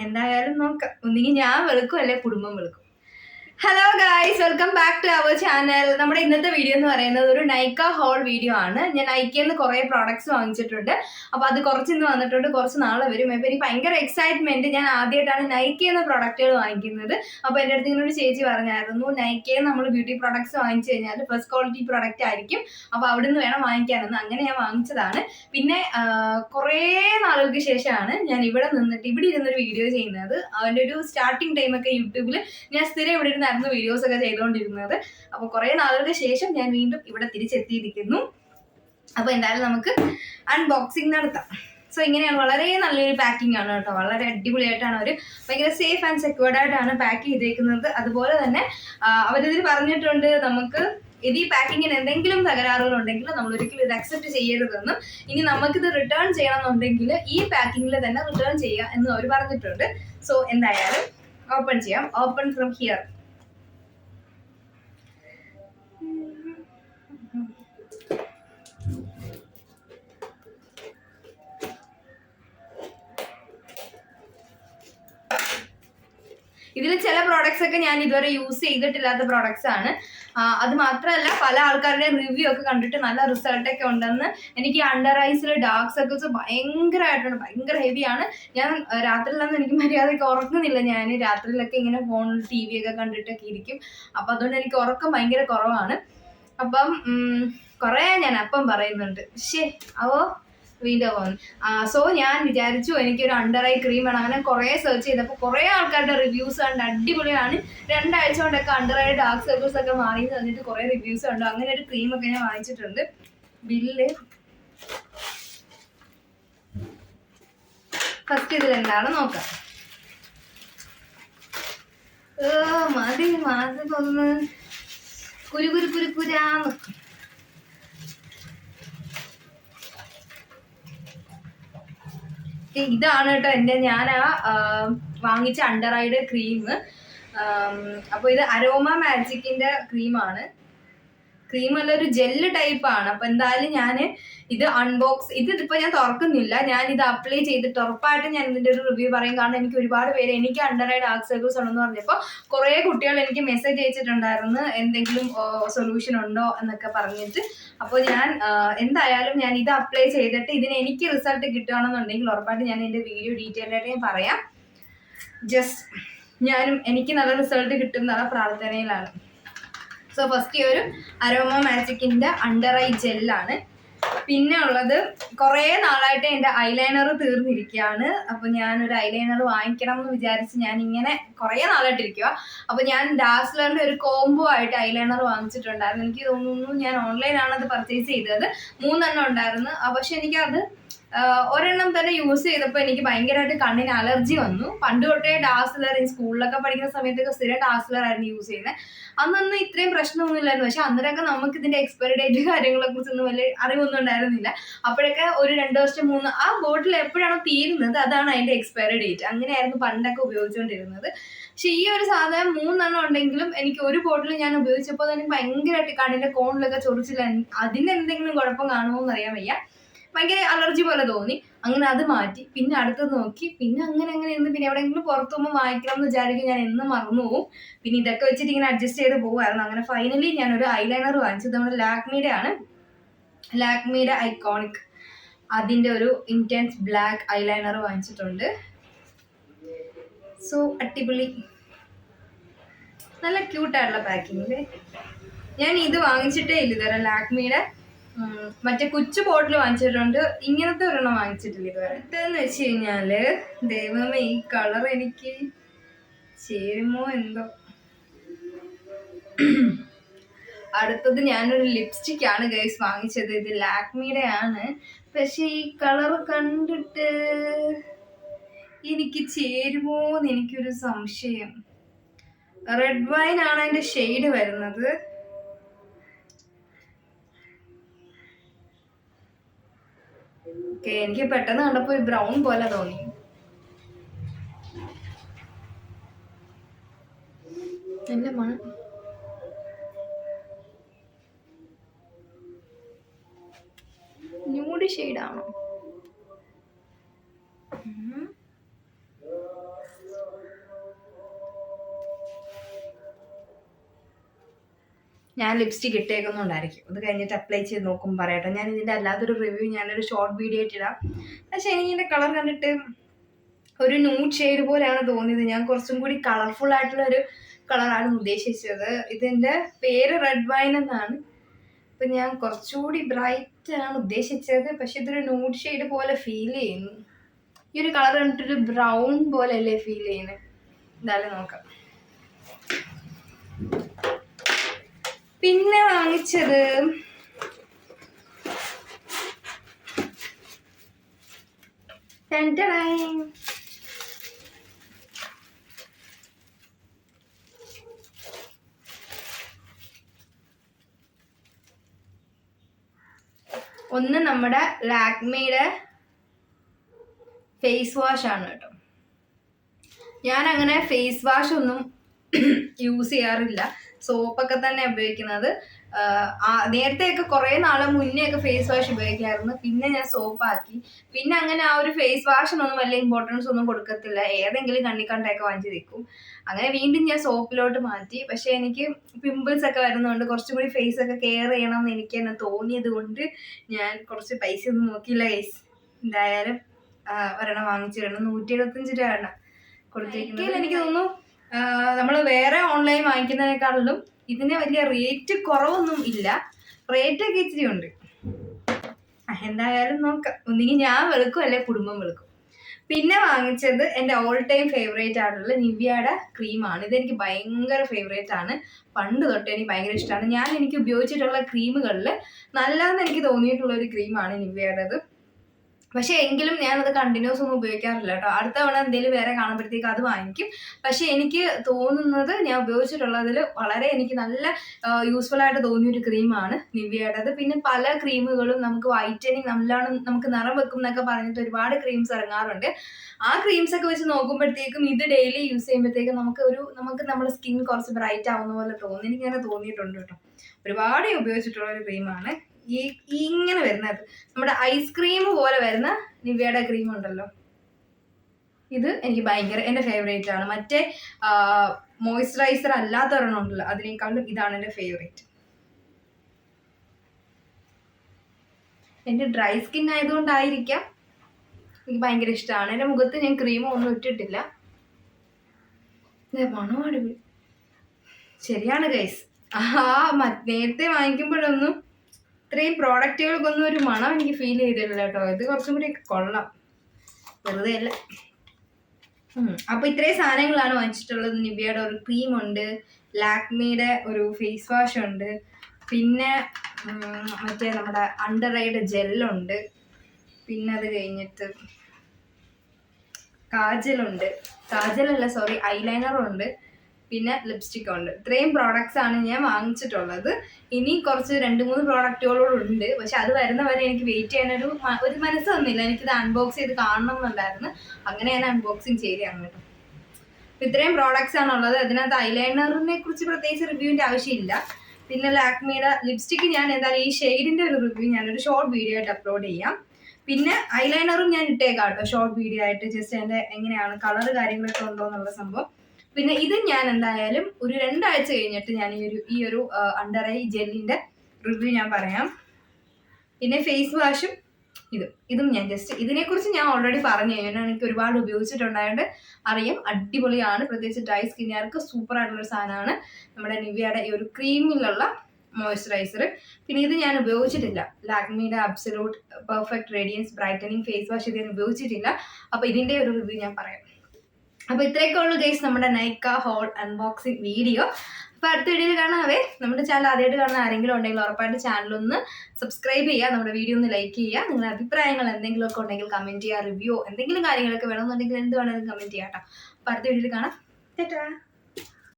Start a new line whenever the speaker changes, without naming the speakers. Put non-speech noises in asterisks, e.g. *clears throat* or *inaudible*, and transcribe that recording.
എന്തായാലും നോക്കാം. ഒന്നുകിൽ ഞാൻ വെളുക്കും അല്ലെ കുടുംബം വെളുക്കും. Hello guys welcome back to our channel നമ്മുടെ ഇന്നത്തെ വീഡിയോ എന്ന് പറയുന്നത് ഒരു നൈക്ക ഹോൾ വീഡിയോ ആണ്. ഞാൻ നൈക്കയിൽ നിന്ന് കുറേ പ്രോഡക്ട്സ് വാങ്ങിച്ചിട്ടുണ്ട്. അപ്പോൾ അത് കുറച്ചിന്ന് വന്നിട്ടുണ്ട്. കുറച്ച് നാളെ വരും. അപ്പോൾ എനിക്ക് ഭയങ്കര എക്സൈറ്റ്മെന്റ് ഞാൻ ആദ്യമായിട്ടാണ് നൈക്കയിൽ എന്ന പ്രോഡക്റ്റുകൾ വാങ്ങിക്കുന്നത്. അപ്പോൾ എന്റെ അടുത്ത് ഇങ്ങനെ ഒരു ചേച്ചി പറഞ്ഞായിരുന്നു നൈക്കയിൽ നമ്മൾ ബ്യൂട്ടി പ്രോഡക്ട്സ് വാങ്ങിച്ചു കഴിഞ്ഞാൽ ഫസ്റ്റ് ക്വാളിറ്റി പ്രോഡക്റ്റ് ആയിരിക്കും. അപ്പോൾ അവിടെ നിന്ന് വേണം വാങ്ങിക്കാനെന്ന്. അങ്ങനെ ഞാൻ വാങ്ങിച്ചതാണ്. പിന്നെ കുറേ നാളുകൾക്ക് ശേഷമാണ് ഞാൻ ഇവിടെ നിന്നിട്ട് ഇവിടെ ഇരുന്നൊരു വീഡിയോ ചെയ്യുന്നത്. അതിന്റെ ഒരു സ്റ്റാർട്ടിങ് ടൈമൊക്കെ യൂട്യൂബിൽ ഞാൻ സ്ഥിരം ഇവിടെ ഇരുന്നായിരുന്നു വീഡിയോസ് ഒക്കെ ചെയ്തുകൊണ്ടിരുന്നത്. അപ്പോൾ കുറേ നാളുകൾക്ക് ശേഷം ഞാൻ വീണ്ടും ഇവിടെ തിരിച്ചെത്തിയിരിക്കുന്നു. അപ്പോൾ എന്തായാലും നമുക്ക് അൺബോക്സിങ് നടത്താം. സോ ഇങ്ങനെയാണ് വളരെ നല്ലൊരു പാക്കിംഗ് ആണ് കേട്ടോ. വളരെ അടിപൊളിയായിട്ടാണ് അവർ ഭയങ്കര സേഫ് ആൻഡ് സെക്യൂർഡ് ആയിട്ടാണ് പാക്ക് ചെയ്തേക്കുന്നത്. അതുപോലെ തന്നെ അവരിതിൽ പറഞ്ഞിട്ടുണ്ട് നമുക്ക് ഇത് ഈ പാക്കിങ്ങിന് എന്തെങ്കിലും തകരാറുകളുണ്ടെങ്കിൽ നമ്മൾ ഒരിക്കലും ഇത് അക്സെപ്റ്റ് ചെയ്യരുതെന്നും ഇനി നമുക്കിത് റിട്ടേൺ ചെയ്യണമെന്നുണ്ടെങ്കിൽ ഈ പാക്കിങ്ങിൽ തന്നെ റിട്ടേൺ ചെയ്യുക എന്ന് അവർ പറഞ്ഞിട്ടുണ്ട്. സോ എന്തായാലും ഓപ്പൺ ചെയ്യാം. ഓപ്പൺ ഫ്രം ഹിയർ ഇതിൽ ചില പ്രോഡക്ട്സ് ഒക്കെ ഞാൻ ഇതുവരെ യൂസ് ചെയ്തിട്ടില്ലാത്ത പ്രോഡക്ട്സ് ആണ്. അത് മാത്രമല്ല പല ആൾക്കാരുടെയും റിവ്യൂ ഒക്കെ കണ്ടിട്ട് നല്ല റിസൾട്ട് ഒക്കെ ഉണ്ടെന്ന് എനിക്ക് അണ്ടർ ഐസിൽ ഡാർക്ക് സർക്കിൾസ് ഭയങ്കരമായിട്ടുണ്ട്. ഭയങ്കര ഹെവിയാണ് ഞാൻ രാത്രിയിലൊന്നും എനിക്ക് മര്യാദയ്ക്ക് ഉറക്കുന്നില്ല ഞാൻ രാത്രിയിലൊക്കെ ഇങ്ങനെ ഫോണിൽ ടി വി ഒക്കെ കണ്ടിട്ടൊക്കെ ഇരിക്കും. അപ്പം അതുകൊണ്ട് എനിക്ക് ഉറക്കം ഭയങ്കര കുറവാണ്. അപ്പം കുറേ ഞാൻ അപ്പം പറയുന്നുണ്ട്. ശേ അവോ വീണ്ടും വന്നു സോ ഞാൻ വിചാരിച്ചു എനിക്കൊരു അണ്ടർ ഐ ക്രീം വേണം. അങ്ങനെ കുറേ സെർച്ച് ചെയ്തപ്പോൾ കുറേ ആൾക്കാരുടെ റിവ്യൂസ് കണ്ട് അടിപൊളിയാണ്. രണ്ടാഴ്ച കൊണ്ടൊക്കെ അണ്ടർ ഐ ഡാർക്ക് സർക്കിൾസ് ഒക്കെ മാറി പറഞ്ഞിട്ട് കുറേ റിവ്യൂസ് ഉണ്ട് അങ്ങനെ ഒരു ക്രീം ഒക്കെ ഞാൻ വാങ്ങിച്ചിട്ടുണ്ട്. ബില്ല് ഫസ്റ്റ് ഇതിൽ എന്താണ് നോക്കാം. മതി മാസം തോന്നുന്നു കുരു കുരു കുരു കുരാന്ന്. ഇതാണ് കേട്ടോ എന്റെ ഞാൻ ആ വാങ്ങിച്ച അണ്ടർ ഐഡ് ക്രീം അപ്പോൾ ഇത് അരോമ മാജിക്കിന്റെ ക്രീമാണ് ക്രീം അല്ല ഒരു ജെല്ല് ടൈപ്പ് ആണ്. അപ്പൊ എന്തായാലും ഞാൻ ഇത് അൺബോക്സ് ഇത് ഇതിപ്പോ ഞാൻ തുറക്കുന്നില്ല. ഞാൻ ഇത് അപ്ലൈ ചെയ്തിട്ട് ഉറപ്പായിട്ടും ഞാൻ ഇതിന്റെ ഒരു റിവ്യൂ പറയും. കാരണം എനിക്ക് ഒരുപാട് പേര് എനിക്ക് അണ്ടർ ഐ സർക്കിൾസ് ഉണ്ടെന്ന് പറഞ്ഞപ്പോൾ കുറെ കുട്ടികൾ എനിക്ക് മെസ്സേജ് അയച്ചിട്ടുണ്ടായിരുന്നു. എന്തെങ്കിലും സൊല്യൂഷൻ ഉണ്ടോ എന്നൊക്കെ പറഞ്ഞിട്ട്. അപ്പോൾ ഞാൻ എന്തായാലും ഞാൻ ഇത് അപ്ലൈ ചെയ്തിട്ട് ഇതിന് എനിക്ക് റിസൾട്ട് കിട്ടുകയാണെന്നുണ്ടെങ്കിൽ ഉറപ്പായിട്ടും ഞാൻ ഇതിന്റെ വീഡിയോ ഡീറ്റെയിൽ ആയിട്ട് ഞാൻ പറയാം. ജസ്റ്റ് ഞാനും എനിക്ക് നല്ല റിസൾട്ട് കിട്ടും എന്നുള്ള പ്രാർത്ഥനയിലാണ്. സോ ഫസ്റ്റ് ഈ ഒരു അരോമ മാജിക്കിന്റെ അണ്ടർ ഐ ജെല്ലാണ് പിന്നെ ഉള്ളത് കുറേ നാളായിട്ട് എന്റെ ഐലൈനർ തീർന്നിരിക്കുകയാണ്. അപ്പോൾ ഞാനൊരു ഐലൈനർ വാങ്ങിക്കണം എന്ന് വിചാരിച്ച് ഞാൻ ഇങ്ങനെ കുറേ നാളായിട്ടിരിക്കുക അപ്പോൾ ഞാൻ ഡാസ്ലറിന്റെ ഒരു കോംബോ ആയിട്ട് ഐലൈനർ വാങ്ങിച്ചിട്ടുണ്ടായിരുന്നു. എനിക്ക് തോന്നുന്നു ഞാൻ ഓൺലൈനാണ് അത് പർച്ചേസ് ചെയ്തത്. മൂന്നെണ്ണം ഉണ്ടായിരുന്നു. പക്ഷെ എനിക്കത് ഒരെണ്ണം തന്നെ യൂസ് ചെയ്തപ്പോൾ എനിക്ക് ഭയങ്കരമായിട്ട് കണ്ണിന് അലർജി വന്നു. പണ്ട് തൊട്ടേ ഡാസ്ലർ സ്കൂളിലൊക്കെ പഠിക്കുന്ന സമയത്തൊക്കെ സ്ഥിരം ഡാസ്ലർ ആയിരുന്നു യൂസ് ചെയ്യുന്നത് അന്നൊന്നും ഇത്രയും പ്രശ്നമൊന്നുമില്ലായിരുന്നു പക്ഷെ അന്നേരമൊക്കെ നമുക്ക് ഇതിന്റെ എക്സ്പയറി ഡേറ്റ് കാര്യങ്ങളെ കുറിച്ചൊന്നും വലിയ അറിവൊന്നും ഉണ്ടായിരുന്നില്ല. അപ്പോഴൊക്കെ ഒരു രണ്ട് വർഷം മൂന്ന് ആ ബോട്ടിൽ എപ്പോഴാണോ തീരുന്നത് അതാണ് അതിന്റെ എക്സ്പയറി ഡേറ്റ് അങ്ങനെയായിരുന്നു പണ്ടൊക്കെ ഉപയോഗിച്ചുകൊണ്ടിരുന്നത് പക്ഷെ ഈ ഒരു സാധനം മൂന്നെണ്ണം ഉണ്ടെങ്കിലും എനിക്ക് ഒരു ബോട്ടിൽ ഞാൻ ഉപയോഗിച്ചപ്പോൾ തന്നെ ഭയങ്കരമായിട്ട് കണ്ണിന്റെ കോണിലൊക്കെ ചൊറിച്ചില്ല അതിന് എന്തെങ്കിലും കുഴപ്പം കാണുമോ എന്ന് അറിയാൻ വയ്യ. ഭയങ്കര അലർജി പോലെ തോന്നി. അങ്ങനെ അത് മാറ്റി. പിന്നെ അടുത്തത് നോക്കി. പിന്നെ അങ്ങനെ അങ്ങനെ ഇന്ന് പിന്നെ എവിടെയെങ്കിലും പുറത്തു പോകുമ്പോൾ വാങ്ങിക്കണം എന്ന് വിചാരിക്കും. ഞാൻ എന്നും മറന്നു പോകും പിന്നെ ഇതൊക്കെ വെച്ചിട്ട് ഇങ്ങനെ അഡ്ജസ്റ്റ് ചെയ്ത് പോകുമായിരുന്നു അങ്ങനെ ഫൈനലി ഞാൻ ഒരു ഐലൈനർ വാങ്ങിച്ചത് നമ്മുടെ ലാക്മിയുടെ ആണ്. ലാക്മിയുടെ ഐക്കോണിക് അതിന്റെ ഒരു ഇന്റൻസ് ബ്ലാക്ക് ഐലൈനർ വാങ്ങിച്ചിട്ടുണ്ട്. സോ അടിപൊളി. നല്ല ക്യൂട്ടായിട്ടുള്ള പാക്കിങ്ങിൽ ഞാൻ ഇത് വാങ്ങിച്ചിട്ടേ ഇല്ല ഇതുവരെ ലാക്മിയുടെ. മറ്റേ കുച്ചു ബോട്ടിൽ വാങ്ങിച്ചിട്ടുണ്ട്. ഇങ്ങനത്തെ ഒരെണ്ണം വാങ്ങിച്ചിട്ടില്ല ഇതുവരെ. ഇതെന്ന് വെച്ച് കഴിഞ്ഞാൽ ദൈവമേ ഈ കളർ എനിക്ക് ചേരുമോ എന്തോ? അടുത്തത് ഞാനൊരു ലിപ്സ്റ്റിക് ആണ് ഗൈസ് വാങ്ങിച്ചത്. ഇത് ലാക്മിയുടെ ആണ്. പക്ഷെ ഈ കളർ കണ്ടിട്ട് എനിക്ക് ചേരുമോ എന്ന് എനിക്കൊരു സംശയം. റെഡ് വൈൻ ആണ് അതിന്റെ ഷെയ്ഡ് വരുന്നത്. ഓക്കെ എനിക്ക് പെട്ടെന്ന് കണ്ടപ്പോ ബ്രൗൺ പോലെ തോന്നി. നല്ല മണം. ന്യൂഡ് ഷെയ്ഡാണോ ഞാൻ ലിപ്സ്റ്റിക് ഇട്ടേക്കുന്നുണ്ടായിരിക്കും. അത് കഴിഞ്ഞിട്ട് അപ്ലൈ ചെയ്ത് നോക്കും പറയട്ടെ. ഞാൻ ഇതിന്റെ അല്ലാത്തൊരു റിവ്യൂ ഞാനൊരു ഷോർട്ട് വീഡിയോ ഇട്ടിടാം. ഇടാം പക്ഷേ എനിക്ക് ഇതിന്റെ കളർ കണ്ടിട്ട് ഒരു ന്യൂഡ് ഷെയ്ഡ് പോലെയാണ് തോന്നിയത്. ഞാൻ കുറച്ചും കൂടി കളർഫുൾ ആയിട്ടുള്ള ഒരു കളറാണ് ഉദ്ദേശിച്ചത്. ഇതിന്റെ പേര് റെഡ് വൈൻ എന്നാണ്. അപ്പം ഞാൻ കുറച്ചുകൂടി ബ്രൈറ്റ് ആണ് ഉദ്ദേശിച്ചത്. പക്ഷെ ഇതൊരു ന്യൂഡ് ഷെയ്ഡ് പോലെ ഫീൽ ചെയ്യുന്നു. ഈ ഒരു കളർ കണ്ടിട്ടൊരു ബ്രൗൺ പോലെ അല്ലേ ഫീൽ ചെയ്യുന്നത് എന്തായാലും നോക്കാം. പിന്നെ വാങ്ങിച്ചത് ഒന്ന് നമ്മുടെ ലാക്മിയുടെ ഫേസ് വാഷ് ആണ് കേട്ടോ. ഞാൻ അങ്ങനെ ഫേസ് വാഷ് ഒന്നും *clears throat* യൂസ് ചെയ്യാറില്ല. സോപ്പൊക്കെ തന്നെ ഉപയോഗിക്കുന്നത്. നേരത്തെയൊക്കെ കുറേ നാളെ മുന്നേ ഒക്കെ ഫേസ് വാഷ് ഉപയോഗിക്കായിരുന്നു. പിന്നെ ഞാൻ സോപ്പാക്കി. പിന്നെ അങ്ങനെ ആ ഒരു ഫേസ് വാഷിനൊന്നും വലിയ ഇമ്പോർട്ടൻസ് ഒന്നും കൊടുക്കത്തില്ല. ഏതെങ്കിലും കണ്ണിക്കണ്ടൊക്കെ വാങ്ങിച്ച് നിൽക്കും അങ്ങനെ വീണ്ടും ഞാൻ സോപ്പിലോട്ട് മാറ്റി. പക്ഷെ എനിക്ക് പിമ്പിൾസ് ഒക്കെ വരുന്നതുകൊണ്ട് കുറച്ചും കൂടി ഫേസ് ഒക്കെ കെയർ ചെയ്യണം എന്ന് എനിക്ക് തന്നെ തോന്നിയത് കൊണ്ട് ഞാൻ കുറച്ച് പൈസ ഒന്നും നോക്കിയില്ല ഗൈസ് എന്തായാലും ഒരെണ്ണം വാങ്ങിച്ചിട്ടുണ്ട് നൂറ്റി എഴുപത്തഞ്ച് രൂപയാണ് കൊടുത്തിരിക്കുന്നത്. എനിക്ക് തോന്നുന്നു നമ്മൾ വേറെ ഓൺലൈൻ വാങ്ങിക്കുന്നതിനേക്കാളും ഇതിന് വലിയ റേറ്റ് കുറവൊന്നും ഇല്ല. റേറ്റ് ഒക്കെ ഇച്ചിരി ഉണ്ട്. എന്തായാലും നോക്കാം. ഒന്നുകിൽ ഞാൻ വെളുക്കും അല്ലെ കുടുംബം വെളുക്കും. പിന്നെ വാങ്ങിച്ചത് എന്റെ ഓൾ ടൈം ഫേവറേറ്റ് ആയിട്ടുള്ള നിവ്യയുടെ ക്രീമാണ് ഇതെനിക്ക് ഭയങ്കര ഫേവറേറ്റ് ആണ്. പണ്ട് തൊട്ട് എനിക്ക് ഭയങ്കര ഇഷ്ടമാണ്. ഞാൻ എനിക്ക് ഉപയോഗിച്ചിട്ടുള്ള ക്രീമുകളിൽ നല്ലതെന്ന് എനിക്ക് തോന്നിയിട്ടുള്ള ഒരു ക്രീമാണ് നിവ്യയുടേത്. പക്ഷെ എങ്കിലും ഞാൻ അത് കണ്ടിന്യൂസ് ഒന്നും ഉപയോഗിക്കാറില്ല കേട്ടോ. അടുത്ത തവണ എന്തെങ്കിലും വേറെ കാണുമ്പോഴത്തേക്ക് അത് വാങ്ങിക്കും. പക്ഷെ എനിക്ക് തോന്നുന്നത് ഞാൻ ഉപയോഗിച്ചിട്ടുള്ളതിൽ വളരെ എനിക്ക് നല്ല യൂസ്ഫുൾ ആയിട്ട് തോന്നിയ ഒരു ക്രീമാണ് നിവ്യയുടേത്. പിന്നെ പല ക്രീമുകളും നമുക്ക് വൈറ്റനിങ് നല്ലോണം നമുക്ക് നിറം വെക്കും എന്നൊക്കെ പറഞ്ഞിട്ട് ഒരുപാട് ക്രീംസ് ഇറങ്ങാറുണ്ട്. ആ ക്രീംസ് ഒക്കെ വെച്ച് നോക്കുമ്പോഴത്തേക്കും ഇത് ഡെയിലി യൂസ് ചെയ്യുമ്പോഴത്തേക്കും നമുക്ക് ഒരു നമുക്ക് നമ്മുടെ സ്കിൻ കുറച്ച് ബ്രൈറ്റ് ആവുന്ന പോലെ തോന്നി എനിക്കങ്ങനെ തോന്നിയിട്ടുണ്ട് കേട്ടോ. ഒരുപാട് ഉപയോഗിച്ചിട്ടുള്ള ഒരു ക്രീമാണ് ഈ ഇങ്ങനെ വരുന്നത്. നമ്മുടെ ഐസ്ക്രീം പോലെ വരുന്ന നിവ്യയുടെ ക്രീം ഉണ്ടല്ലോ. ഇത് എനിക്ക് ഭയങ്കര എന്റെ ഫേവറേറ്റ് ആണ്. മറ്റേ മോയ്സ്ചറൈസർ അല്ലാത്ത ഒരെണ്ണം ഉണ്ടല്ലോ അതിനേക്കാളും ഇതാണ് എന്റെ ഫേവറേറ്റ് എന്റെ ഡ്രൈ സ്കിൻ ആയതുകൊണ്ടായിരിക്കാം എനിക്ക് ഭയങ്കര ഇഷ്ടമാണ് എന്റെ മുഖത്ത് ഞാൻ ക്രീം ഒന്നും ഇട്ടിട്ടില്ല. മണം അടിപൊളി ശരിയാണ് ഗൈസ് ആ നേരത്തെ വാങ്ങിക്കുമ്പോഴൊന്നും ഇത്രയും പ്രോഡക്റ്റുകൾക്കൊന്നും ഒരു മണം എനിക്ക് ഫീൽ ചെയ്തിട്ടില്ല കേട്ടോ. ഇത് കുറച്ചും കൂടി കൊള്ളാം. വെറുതെ അല്ല. അപ്പൊ ഇത്രയും സാധനങ്ങളാണ് വാങ്ങിച്ചിട്ടുള്ളത്. നിവ്യയുടെ ഒരു ക്രീം ഉണ്ട്. ലാക്മിയുടെ ഒരു ഫേസ് വാഷ് ഉണ്ട്. പിന്നെ മറ്റേ നമ്മുടെ അണ്ടർ ഐയുടെ ജെല്ലുണ്ട് പിന്നെ അത് കഴിഞ്ഞിട്ട് കാജലുണ്ട് കാജലല്ല സോറി ഐലൈനറും ഉണ്ട്. പിന്നെ ലിപ്സ്റ്റിക് ഉണ്ട്. ഇത്രയും പ്രോഡക്ട്സ് ആണ് ഞാൻ വാങ്ങിച്ചിട്ടുള്ളത്. ഇനി കുറച്ച് രണ്ട് മൂന്ന് പ്രോഡക്റ്റുകളോടുണ്ട് പക്ഷെ അത് വരുന്ന വരെ എനിക്ക് വെയിറ്റ് ചെയ്യാനൊരു ഒരു മനസ്സ് തന്നില്ല എനിക്കിത് അൺബോക്സ് ചെയ്ത് കാണണം എന്നുണ്ടായിരുന്നു. അങ്ങനെ ഞാൻ അൺബോക്സിങ് ചെയ്തതാണ് കേട്ടോ ഇത്രയും പ്രോഡക്ട്സ് ആണുള്ളത്. അതിനകത്ത് ഐലൈനറിനെ കുറിച്ച് പ്രത്യേകിച്ച് റിവ്യൂവിന്റെ ആവശ്യമില്ല. പിന്നെ ലാക്മിയുടെ ലിപ്സ്റ്റിക്ക് ഞാൻ എന്തായാലും ഈ ഷെയ്ഡിന്റെ ഒരു റിവ്യൂ ഞാനൊരു ഷോർട്ട് വീഡിയോ ആയിട്ട് അപ്ലോഡ് ചെയ്യാം. പിന്നെ ഐലൈനറും ഞാൻ ഇട്ടേക്കാം കേട്ടോ ഷോർട്ട് വീഡിയോ ആയിട്ട്. ജസ്റ്റ് എന്റെ എങ്ങനെയാണ് കളർ കാര്യങ്ങളൊക്കെ ഉണ്ടോ എന്നുള്ള സംഭവം. പിന്നെ ഇത് ഞാൻ എന്തായാലും ഒരു രണ്ടാഴ്ച കഴിഞ്ഞിട്ട് ഞാൻ ഈ ഒരു ഈ ഒരു അണ്ടർ ഐ ജെല്ലിന്റെ റിവ്യൂ ഞാൻ പറയാം. പിന്നെ ഫേസ് വാഷും ഇതും ഇതും ഞാൻ ജസ്റ്റ് ഇതിനെക്കുറിച്ച് ഞാൻ ഓൾറെഡി പറഞ്ഞു കഴിഞ്ഞാൽ എനിക്ക് ഒരുപാട് ഉപയോഗിച്ചിട്ടുണ്ടായത് അറിയാം. അടിപൊളിയാണ്. പ്രത്യേകിച്ച് ഡ്രൈ സ്കിന്നുകാർക്ക് സൂപ്പർ ആയിട്ടുള്ള സാധനമാണ്. നമ്മുടെ നിവ്യയുടെ ഈ ഒരു ക്രീമിലുള്ള മോയ്സ്ചറൈസർ പിന്നെ ഇത് ഞാൻ ഉപയോഗിച്ചിട്ടില്ല. ലാക്മിയുടെ absolute perfect radiance brightening face wash ഇത് ഞാൻ ഉപയോഗിച്ചിട്ടില്ല. അപ്പോൾ ഇതിന്റെ ഒരു റിവ്യൂ ഞാൻ പറയാം. അപ്പോൾ ഇത്രയൊക്കെ ഉള്ളൂ ഗൈസ് നമ്മുടെ നൈക്ക ഹോൾ അൺബോക്സിങ് വീഡിയോ അപ്പോൾ അടുത്ത വീഡിയോയിൽ കാണാവേ. നമ്മുടെ ചാനൽ ആദ്യമായിട്ട് കാണുന്ന ആരെങ്കിലും ഉണ്ടെങ്കിൽ ഉറപ്പായിട്ട് ചാനൽ ഒന്ന് സബ്സ്ക്രൈബ് ചെയ്യുക നമ്മുടെ വീഡിയോ ഒന്ന് ലൈക്ക് ചെയ്യുക. നിങ്ങളുടെ അഭിപ്രായങ്ങൾ എന്തെങ്കിലുമൊക്കെ ഉണ്ടെങ്കിൽ കമന്റ് ചെയ്യുക റിവ്യൂ എന്തെങ്കിലും കാര്യങ്ങളൊക്കെ വേണമെന്നുണ്ടെങ്കിൽ എന്ത് വേണമെങ്കിലും കമന്റ് ചെയ്യാം കേട്ടോ. അപ്പോൾ അടുത്ത വീഡിയോയിൽ കാണാം.